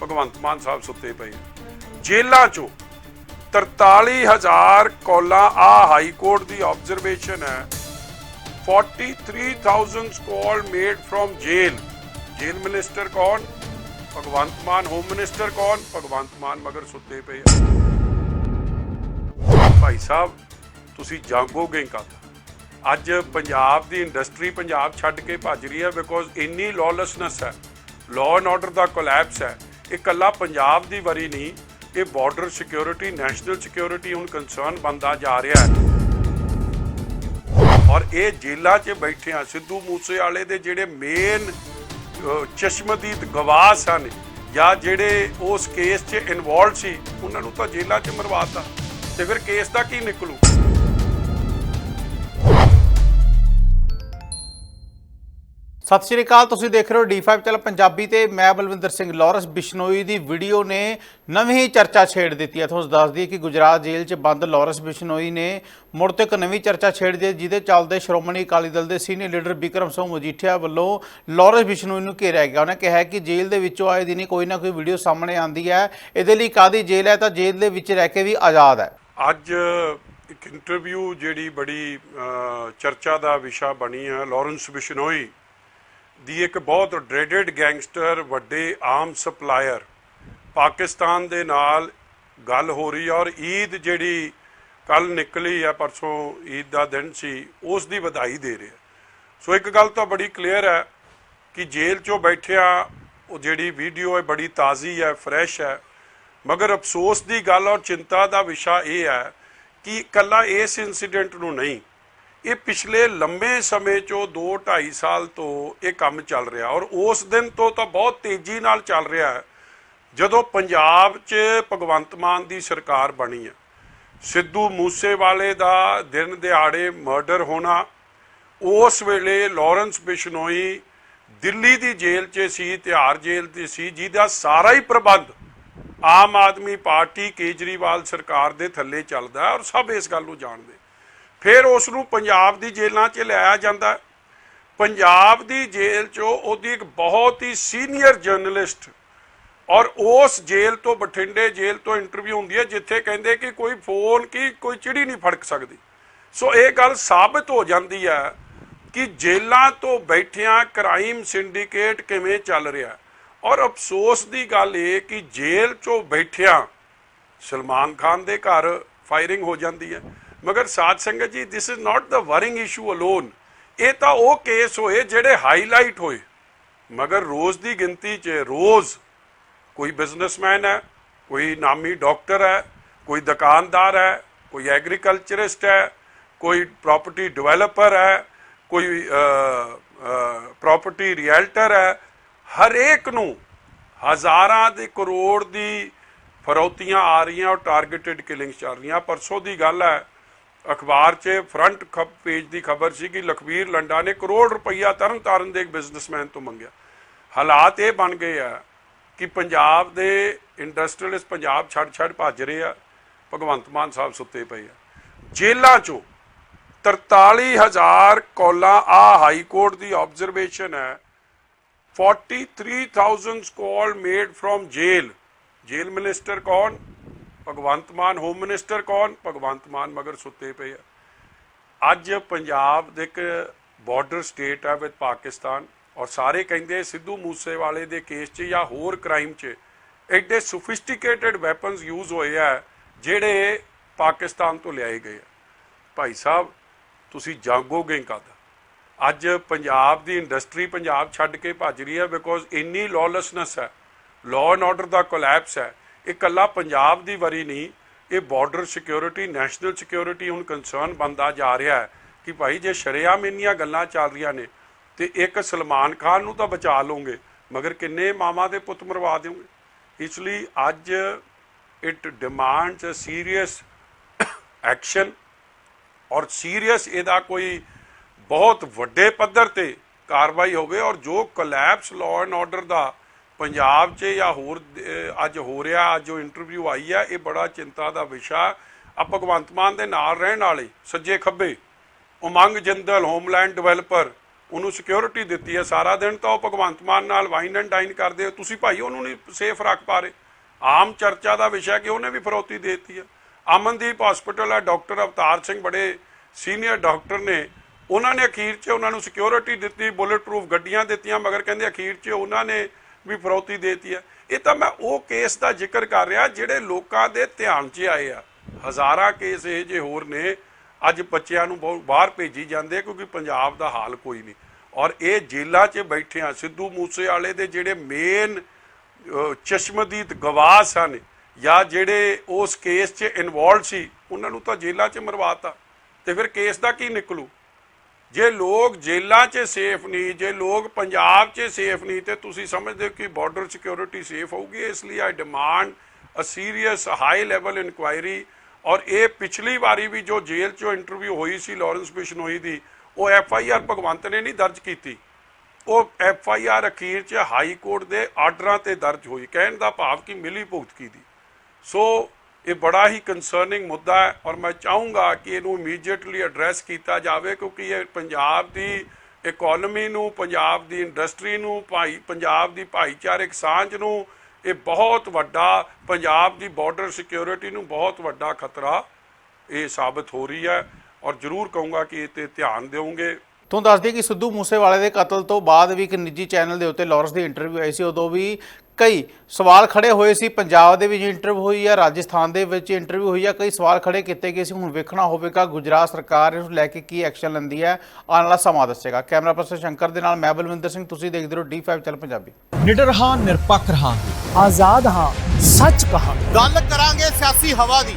ਭਗਵੰਤ ਮਾਨ ਸਾਹਿਬ ਸੁੱਤੇ ਪਏ ਜੇਲਾਂ ਜੇਲ੍ਹਾਂ ਚੋਂ 43000 ਕੋਲਾਂ ਆ ਹਾਈ ਕੋਰਟ ਦੀ ਆਬਜ਼ਰਵੇਸ਼ਨ ਹੈ। 43000 call made from jail jail minister ਕੌਣ? ਭਗਵੰਤ ਮਾਨ ਹੋਮ ਮਿਨਿਸਟਰ ਕੌਣ? ਭਗਵੰਤ ਮਾਨ ਮਗਰ ਸੁੱਤੇ ਪਏ ਭਾਈ ਸਾਹਿਬ, ਤੁਸੀਂ ਜਾਗੋਗੇ ਕਦ ਅੱਜ ਪੰਜਾਬ ਦੀ ਇੰਡਸਟਰੀ ਪੰਜਾਬ ਛੱਡ ਕੇ ਭੱਜ ਰਹੀ ਹੈ ਬਿਕੋਜ਼ ਇੰਨੀ ਲੌਲੈਸਨੈਸ ਹੈ। ਲਾਅ ਐਂਡ ਆਰਡਰ ਦਾ ਕੋਲੈਪਸ ਹੈ। ਇਹ ਇਕੱਲਾ ਪੰਜਾਬ ਦੀ ਵਰੀ ਨਹੀਂ, ਇਹ ਬਾਰਡਰ ਸਿਕਿਉਰਿਟੀ ਨੈਸ਼ਨਲ ਸਿਕਿਉਰਿਟੀ ਹੁਣ ਕੰਸਰਨ ਬੰਦਾ ਜਾ ਰਿਹਾ ਹੈ। ਔਰ ਇਹ ਜੇਲ੍ਹਾਂ 'ਚ ਬੈਠੇ ਸਿੱਧੂ ਮੂਸੇ ਵਾਲੇ ਦੇ ਜਿਹੜੇ ਮੇਨ ਚਸ਼ਮਦੀਦ ਗਵਾਹ ਸਨ ਜਾਂ ਜਿਹੜੇ ਉਸ ਕੇਸ 'ਚ ਇਨਵੋਲਡ ਸੀ, ਉਹਨਾਂ ਨੂੰ ਤਾਂ ਜੇਲ੍ਹਾਂ 'ਚ ਮਰਵਾਤਾ ਤੇ ਫਿਰ ਕੇਸ ਦਾ ਕੀ ਨਿਕਲੂ? ਸਤਿ ਸ਼੍ਰੀ ਅਕਾਲ, ਤੁਸੀਂ ਦੇਖ ਰਹੇ ਹੋ D5 ਚੈਨਲ ਪੰਜਾਬੀ ਤੇ ਮੈਂ ਬਲਵਿੰਦਰ ਸਿੰਘ ਲਾਰੈਂਸ। ਬਿਸ਼ਨੋਈ ਦੀ ਵੀਡੀਓ ਨੇ ਨਵੀਂ ਚਰਚਾ ਛੇੜ ਦਿੱਤੀ ਹੈ। ਤੁਹਾਨੂੰ ਦੱਸ ਦਈਏ ਕਿ ਗੁਜਰਾਤ ਜੇਲ੍ਹ 'ਚ ਬੰਦ ਲਾਰੈਂਸ ਬਿਸ਼ਨੋਈ ਨੇ ਮੁੜ ਤੋਂ ਇੱਕ ਨਵੀਂ ਚਰਚਾ ਛੇੜ ਦਿੱਤੀ ਜਿਹਦੇ ਚੱਲਦੇ ਸ਼੍ਰੋਮਣੀ ਅਕਾਲੀ ਦਲ ਦੇ ਸੀਨੀਅਰ ਲੀਡਰ ਬਿਕਰਮ ਸਿੰਘ ਮਜੀਠੀਆ ਵੱਲੋਂ ਲਾਰੈਂਸ ਬਿਸ਼ਨੋਈ ਨੂੰ ਘੇਰਿਆ ਗਿਆ। ਉਹਨੇ ਕਿਹਾ ਕਿ ਜੇਲ੍ਹ ਦੇ ਵਿੱਚੋਂ ਆਏ ਦਿਨੀ ਕੋਈ ਨਾ ਕੋਈ ਵੀਡੀਓ ਸਾਹਮਣੇ ਆਉਂਦੀ ਹੈ। ਇਹਦੇ ਲਈ ਕਾਦੀ ਜੇਲ੍ਹ ਹੈ? ਤਾਂ ਜੇਲ੍ਹ ਦੇ ਵਿੱਚ ਰਹਿ ਕੇ ਵੀ ਆਜ਼ਾਦ ਹੈ। ਅੱਜ ਇੱਕ ਇੰਟਰਵਿਊ ਜਿਹੜੀ ਬੜੀ ਚਰਚਾ ਦਾ ਵਿਸ਼ਾ ਬਣੀ ਹੈ, ਲਾਰੈਂਸ ਬਿਸ਼ਨੋਈ। ਦੀ ਇੱਕ ਬਹੁਤ ਡ੍ਰੈਡਡ ਗੈਂਗਸਟਰ ਵੱਡੇ ਆਮ ਸਪਲਾਇਰ ਪਾਕਿਸਤਾਨ ਦੇ ਨਾਲ ਗੱਲ ਹੋ ਰਹੀ ਹੈ ਔਰ ਈਦ ਜਿਹੜੀ ਕੱਲ ਨਿਕਲੀ ਹੈ ਪਰਸੋਂ ਈਦ ਦਾ ਦਿਨ ਸੀ, ਉਸ ਦੀ ਵਧਾਈ ਦੇ ਰਿਹਾ ਸੋ ਇੱਕ ਗੱਲ ਤਾਂ ਬੜੀ ਕਲੀਅਰ ਹੈ ਕਿ ਜੇਲ੍ਹ 'ਚੋਂ ਬੈਠਿਆ, ਉਹ ਜਿਹੜੀ ਵੀਡੀਓ ਹੈ ਬੜੀ ਤਾਜ਼ੀ ਹੈ ਫਰੈਸ਼ ਹੈ। ਮਗਰ ਅਫਸੋਸ ਦੀ ਗੱਲ ਔਰ ਚਿੰਤਾ ਦਾ ਵਿਸ਼ਾ ਇਹ ਹੈ ਕਿ ਇਕੱਲਾ ਇਸ ਇਨਸੀਡੈਂਟ ਨੂੰ ਨਹੀਂ ਇਹ ਪਿਛਲੇ ਲੰਬੇ ਸਮੇਂ ਚੋਂ 2 2.5 ਸਾਲ ਤੋਂ ਇਹ ਕੰਮ ਚੱਲ ਰਿਹਾ ਔਰ ਉਸ ਦਿਨ ਤੋਂ ਤਾਂ ਬਹੁਤ ਤੇਜ਼ੀ ਨਾਲ ਚੱਲ ਰਿਹਾ ਹੈ। ਜਦੋਂ ਪੰਜਾਬ 'ਚ ਭਗਵੰਤ ਮਾਨ ਦੀ ਸਰਕਾਰ ਬਣੀ ਹੈ, ਸਿੱਧੂ ਮੂਸੇਵਾਲੇ ਦਾ ਦਿਨ ਦਿਹਾੜੇ ਮਰਡਰ ਹੋਣਾ, ਉਸ ਵੇਲੇ ਲਾਰੈਂਸ ਬਿਸ਼ਨੋਈ ਦਿੱਲੀ ਦੀ ਜੇਲ੍ਹ 'ਚ ਸੀ ਤਿਹਾਰ ਜੇਲ੍ਹ 'ਤੇ ਸੀ, ਜਿਹਦਾ ਸਾਰਾ ਹੀ ਪ੍ਰਬੰਧ ਆਮ ਆਦਮੀ ਪਾਰਟੀ ਕੇਜਰੀਵਾਲ ਸਰਕਾਰ ਦੇ ਥੱਲੇ ਚੱਲਦਾ ਔਰ ਸਭ ਇਸ ਗੱਲ ਨੂੰ ਜਾਣਦੇ ਫਿਰ ਉਸ ਨੂੰ ਪੰਜਾਬ ਦੀ ਜੇਲ੍ਹਾਂ 'ਚ ਲਿਆਇਆ ਜਾਂਦਾ। ਪੰਜਾਬ ਦੀ ਜੇਲ੍ਹ 'ਚੋਂ ਉਹਦੀ ਇੱਕ ਬਹੁਤ ਹੀ ਸੀਨੀਅਰ ਜਰਨਲਿਸਟ ਔਰ ਉਸ ਜੇਲ੍ਹ ਤੋਂ ਬਠਿੰਡੇ ਜੇਲ੍ਹ ਤੋਂ ਇੰਟਰਵਿਊ ਹੁੰਦੀ ਹੈ, ਜਿੱਥੇ ਕਹਿੰਦੇ ਕਿ ਕੋਈ ਫੋਨ ਕੀ, ਕੋਈ ਚਿੜੀ ਨਹੀਂ ਫੜਕ ਸਕਦੀ। ਸੋ ਇਹ ਗੱਲ ਸਾਬਤ ਹੋ ਜਾਂਦੀ ਹੈ ਕਿ ਜੇਲ੍ਹਾਂ ਤੋਂ ਬੈਠਿਆਂ ਕ੍ਰਾਈਮ ਸਿੰਡੀਕੇਟ ਕਿਵੇਂ ਚੱਲ ਰਿਹਾ ਔਰ ਅਫਸੋਸ ਦੀ ਗੱਲ ਇਹ ਕਿ ਜੇਲ੍ਹ 'ਚੋਂ ਬੈਠਿਆਂ ਸਲਮਾਨ ਖਾਨ ਦੇ ਘਰ ਫਾਇਰਿੰਗ ਹੋ ਜਾਂਦੀ ਹੈ। ਮਗਰ ਸਾਧ ਸੰਗਤ ਜੀ this is not the worrying issue alone ਇਹ ਤਾਂ ਉਹ ਕੇਸ ਹੋਏ ਜਿਹੜੇ ਹਾਈਲਾਈਟ ਹੋਏ। ਮਗਰ ਰੋਜ਼ ਦੀ ਗਿਣਤੀ 'ਚ ਰੋਜ਼ ਕੋਈ ਬਿਜ਼ਨਸਮੈਨ ਹੈ, ਕੋਈ ਨਾਮੀ ਡਾਕਟਰ ਹੈ, ਕੋਈ ਦੁਕਾਨਦਾਰ ਹੈ, ਕੋਈ ਐਗਰੀਕਲਚਰਿਸਟ ਹੈ, ਕੋਈ ਪ੍ਰਾਪਰਟੀ ਡਿਵੈਲਪਰ ਹੈ, ਕੋਈ ਪ੍ਰਾਪਰਟੀ ਰੀਅਲਟਰ ਹੈ, ਹਰੇਕ ਨੂੰ ਹਜ਼ਾਰਾਂ ਦੇ ਕਰੋੜ ਦੀ ਫਰੌਤੀਆਂ ਆ ਰਹੀਆਂ ਔਰ ਟਾਰਗੇਟਡ ਕਿਲਿੰਗਸ ਚੱਲ ਰਹੀਆਂ। ਪਰਸੋਂ ਦੀ ਗੱਲ ਹੈ ਅਖਬਾਰ 'ਚ ਫਰੰਟ ਖਬ, ਪੇਜ ਦੀ ਖਬਰ ਸੀ ਕਿ ਲਖਵੀਰ ਲੰਡਾ ਨੇ ਕਰੋੜ ਰੁਪਈਆ ਤਰਨ ਤਾਰਨ ਦੇ ਇੱਕ ਬਿਜ਼ਨਸਮੈਨ ਤੋਂ ਮੰਗਿਆ। ਹਾਲਾਤ ਇਹ ਬਣ ਗਏ ਆ ਕਿ ਪੰਜਾਬ ਦੇ ਇੰਡਸਟਰੀਅਲਿਸਟ ਪੰਜਾਬ ਛੱਡ ਛੱਡ ਭੱਜ ਰਹੇ ਆ, ਭਗਵੰਤ ਮਾਨ ਸਾਹਿਬ ਸੁੱਤੇ ਪਏ ਆ। ਜੇਲਾਂ 'ਚੋਂ 43000 ਕਾਲਾਂ, ਆ ਹਾਈ ਕੋਰਟ ਦੀ ਆਬਜ਼ਰਵੇਸ਼ਨ ਹੈ 43000 call made from jail jail minister ਕੌਣ? ਭਗਵੰਤ ਮਾਨ ਹੋਮ ਮਿਨਿਸਟਰ ਕੌਣ? ਭਗਵੰਤ ਮਾਨ ਮਗਰ ਸੁੱਤੇ ਪਏ ਆ। ਅੱਜ ਪੰਜਾਬ ਦੇ ਇੱਕ ਬਾਰਡਰ ਸਟੇਟ ਹੈ ਵਿਦ ਪਾਕਿਸਤਾਨ। ਔਰ ਸਾਰੇ ਕਹਿੰਦੇ ਸਿੱਧੂ ਮੂਸੇਵਾਲੇ ਦੇ ਕੇਸ 'ਚ ਜਾਂ ਹੋਰ ਕ੍ਰਾਈਮ 'ਚ ਐਡੇ ਸੋਫਿਸਟੀਕੇਟਿਡ ਵੈਪਨਸ ਯੂਜ਼ ਹੋਏ ਆ, ਜਿਹੜੇ ਪਾਕਿਸਤਾਨ ਤੋਂ ਲਿਆਏ ਗਏ ਆ। ਭਾਈ ਸਾਹਿਬ, ਤੁਸੀਂ ਜਾਗੋਗੇ ਕਦ ਅੱਜ ਪੰਜਾਬ ਦੀ ਇੰਡਸਟਰੀ ਪੰਜਾਬ ਛੱਡ ਕੇ ਭੱਜ ਰਹੀ ਹੈ ਬਿਕੋਜ਼ ਇੰਨੀ ਲੌਲੈਸਨੈਸ ਹੈ ਲਾਅ ਐਂਡ ਆਰਡਰ ਦਾ ਕੋਲੈਪਸ ਹੈ ਇਹ ਇਕੱਲਾ ਪੰਜਾਬ ਦੀ ਵਰੀ ਨਹੀਂ, ਇਹ ਬਾਰਡਰ ਸਿਕਿਉਰਿਟੀ ਨੈਸ਼ਨਲ ਸਿਕਿਉਰਿਟੀ ਹੁਣ ਕੰਸਰਨ ਬੰਦਾ ਜਾ ਰਿਹਾ ਹੈ ਕਿ ਭਾਈ ਜੇ ਸ਼ਰੇਆਮ ਇੰਨੀਆਂ ਗੱਲਾਂ ਚੱਲ ਰਹੀਆਂ ਨੇ, ਤੇ ਇੱਕ ਸਲਮਾਨ ਖਾਨ ਨੂੰ ਤਾਂ ਬਚਾ ਲਓਗੇ, ਮਗਰ ਕਿੰਨੇ ਮਾਮਾ ਦੇ ਪੁੱਤ ਮਰਵਾ ਦਿਓਗੇ? ਇਸ ਲਈ ਅੱਜ it demands a serious action ਔਰ ਸੀਰੀਅਸ ਇਹਦਾ ਕੋਈ ਬਹੁਤ ਵੱਡੇ ਪੱਧਰ ਤੇ ਕਾਰਵਾਈ ਹੋਵੇ ਔਰ ਜੋ ਕੋਲੈਪਸ ਲਾਅ ਐਂਡ ਆਰਡਰ ਦਾ ਪੰਜਾਬ 'ਚ ਜਾਂ ਹੋਰ ਅੱਜ ਹੋ ਰਿਹਾ, ਅੱਜ ਜੋ ਇੰਟਰਵਿਊ ਆਈ ਹੈ ਇਹ ਬੜਾ ਚਿੰਤਾ ਦਾ ਵਿਸ਼ਾ। ਆ ਭਗਵੰਤ ਮਾਨ ਦੇ ਨਾਲ ਰਹਿਣ ਵਾਲੇ ਸੱਜੇ ਖੱਬੇ, ਉਮੰਗ ਜਿੰਦਲ ਹੋਮਲੈਂਡ ਡਿਵੈਲਪਰ ਉਹਨੂੰ ਸਿਕਿਉਰਿਟੀ ਦਿੱਤੀ ਹੈ ਸਾਰਾ ਦਿਨ, ਤਾਂ ਉਹ ਭਗਵੰਤ ਮਾਨ ਨਾਲ ਵਾਈਨ ਐਂਡ ਡਾਈਨ ਕਰਦੇ ਹੋ ਤੁਸੀਂ ਭਾਈ ਉਹਨੂੰ ਨਹੀਂ ਸੇਫ ਰੱਖ ਪਾ ਰਹੇ। ਆਮ ਚਰਚਾ ਦਾ ਵਿਸ਼ਾ ਕਿ ਉਹਨੇ ਵੀ ਫਰੋਤੀ ਦੇ ਦਿੱਤੀ ਹੈ ਅਮਨਦੀਪ ਹਸਪੀਟਲ ਹੈ ਡਾਕਟਰ ਅਵਤਾਰ ਸਿੰਘ ਬੜੇ ਸੀਨੀਅਰ ਡਾਕਟਰ ਨੇ। ਉਹਨਾਂ ਨੇ ਅਖੀਰ 'ਚ ਉਹਨਾਂ ਨੂੰ ਸਿਕਿਉਰਿਟੀ ਦਿੱਤੀ ਬੁਲੇਟ ਪ੍ਰੂਫ ਗੱਡੀਆਂ ਦਿੱਤੀਆਂ, ਮਗਰ ਕਹਿੰਦੇ ਅਖੀਰ 'ਚ ਉਹਨਾਂ ਨੇ ਵੀ ਫਰੋਤੀ ਦੇਤੀ ਹੈ ਇਹ ਤਾਂ ਮੈਂ ਉਹ ਕੇਸ ਦਾ ਜ਼ਿਕਰ ਕਰ ਰਿਹਾ ਜਿਹੜੇ ਲੋਕਾਂ ਦੇ ਧਿਆਨ 'ਚ ਆਏ ਆ। ਹਜ਼ਾਰਾਂ ਕੇਸ ਇਹ ਜੇ ਹੋਰ ਨੇ, ਅੱਜ ਬੱਚਿਆਂ ਨੂੰ ਬਹੁਤ ਬਾਹਰ ਭੇਜੀ ਜਾਂਦੇ ਕਿਉਂਕਿ ਪੰਜਾਬ ਦਾ ਹਾਲ ਕੋਈ ਨਹੀਂ। ਔਰ ਇਹ ਜੇਲ੍ਹਾਂ 'ਚ ਬੈਠਿਆਂ ਸਿੱਧੂ ਮੂਸੇ ਵਾਲੇ ਦੇ ਜਿਹੜੇ ਮੇਨ ਚਸ਼ਮਦੀਦ ਗਵਾਹ ਸਨ ਜਾਂ ਜਿਹੜੇ ਉਸ ਕੇਸ 'ਚ ਇਨਵੋਲਡ ਸੀ, ਉਹਨਾਂ ਨੂੰ ਤਾਂ ਜੇਲ੍ਹਾਂ 'ਚ ਮਰਵਾਤਾ। ਤੇ ਫਿਰ ਕੇਸ ਦਾ ਕੀ ਨਿਕਲੂ? ਜੇ ਲੋਕ ਜੇਲ੍ਹਾਂ 'ਚ ਸੇਫ ਨਹੀਂ, ਜੇ ਲੋਕ ਪੰਜਾਬ 'ਚ ਸੇਫ ਨਹੀਂ, ਤੇ ਤੁਸੀਂ ਸਮਝਦੇ ਹੋ ਕਿ ਬਾਰਡਰ ਸਿਕਿਉਰਿਟੀ ਸੇਫ ਹੋਊਗੀ, ਇਸ ਲਈ I demand a serious high level inquiry ਔਰ ਇਹ ਪਿਛਲੀ ਵਾਰੀ ਵੀ ਜੋ ਜੇਲ੍ਹ 'ਚੋਂ ਇੰਟਰਵਿਊ ਹੋਈ ਸੀ ਲਾਰੈਂਸ ਬਿਸ਼ਨੋਈ ਦੀ, ਉਹ ਐਫ ਆਈ ਆਰ ਭਗਵੰਤ ਨੇ ਨਹੀਂ ਦਰਜ ਕੀਤੀ। ਉਹ ਐਫ ਆਈ ਆਰ ਅਖੀਰ 'ਚ ਹਾਈ ਕੋਰਟ ਦੇ ਆਰਡਰਾਂ ਤੇ ਦਰਜ ਹੋਈ, ਕਹਿਣ ਦਾ ਭਾਵ ਕਿ ਮਿਲੀ ਭੁਗਤਕੀ ਦੀ। ਸੋ ਇਹ ਬੜਾ ਹੀ ਕੰਸਰਨਿੰਗ ਮੁੱਦਾ ਹੈ ਔਰ ਮੈਂ ਚਾਹੂੰਗਾ ਕਿ ਇਹਨੂੰ ਇਮੀਡੀਏਟਲੀ ਐਡਰੈਸ ਕੀਤਾ ਜਾਵੇ ਕਿਉਂਕਿ ਇਹ ਪੰਜਾਬ ਦੀ ਇਕਨੋਮੀ ਨੂੰ, ਪੰਜਾਬ ਦੀ ਇੰਡਸਟਰੀ ਨੂੰ, ਭਾਈ, ਪੰਜਾਬ ਦੀ ਭਾਈਚਾਰਕ ਸਾਂਝ ਨੂੰ ਇਹ ਬਹੁਤ ਵੱਡਾ, ਪੰਜਾਬ ਦੀ ਬਾਰਡਰ ਸਿਕਿਉਰਿਟੀ ਨੂੰ ਬਹੁਤ ਵੱਡਾ ਖਤਰਾ ਇਹ ਸਾਬਤ ਹੋ ਰਹੀ ਹੈ ਔਰ ਜ਼ਰੂਰ ਕਹੂੰਗਾ ਕਿ ਇਹ ਤੇ ਧਿਆਨ ਦਿਓਗੇ। ਤੁਹਾਨੂੰ ਦੱਸ ਦਈਏ ਕਿ ਸਿੱਧੂ ਮੂਸੇਵਾਲੇ ਦੇ ਕਤਲ ਤੋਂ ਬਾਅਦ ਵੀ ਇੱਕ ਨਿੱਜੀ ਚੈਨਲ ਦੇ ਉੱਤੇ ਲਾਰੈਂਸ ਦੀ ਇੰਟਰਵਿਊ ਆਈ ਸੀ ਉਦੋਂ ਵੀ ਕਈ ਸਵਾਲ ਖੜੇ ਹੋਏ ਸੀ। ਪੰਜਾਬ ਦੇ ਵਿੱਚ ਇੰਟਰਵਿਊ ਹੋਈ ਆ ਰਾਜਸਥਾਨ ਦੇ ਵਿੱਚ ਇੰਟਰਵਿਊ ਹੋਈ ਆ ਕਈ ਸਵਾਲ ਖੜੇ ਕੀਤੇ ਗਏ ਸੀ। ਹੁਣ ਵੇਖਣਾ ਹੋਵੇਗਾ ਗੁਜਰਾਤ ਸਰਕਾਰ ਇਸ ਨੂੰ ਲੈ ਕੇ ਕੀ ਐਕਸ਼ਨ ਲੈਂਦੀ ਹੈ। ਆਉਣ ਵਾਲਾ ਸਮਾਂ ਦੱਸੇਗਾ। ਕੈਮਰਾ ਪਰਸਨ ਸ਼ੰਕਰ ਦੇ ਨਾਲ ਮੈਂ ਬਲਵਿੰਦਰ ਸਿੰਘ ਤੁਸੀਂ ਦੇਖਦੇ ਰਹੋ D5 ਚੈਨਲ ਪੰਜਾਬੀ। ਨਿਡਰ ਹਾਂ ਨਿਰਪੱਖ ਰਹਾਂਗੇ। ਆਜ਼ਾਦ ਹਾਂ ਸੱਚ ਕਹਾਂਗੇ। ਗੱਲ ਕਰਾਂਗੇ ਸਿਆਸੀ ਹਵਾ ਦੀ।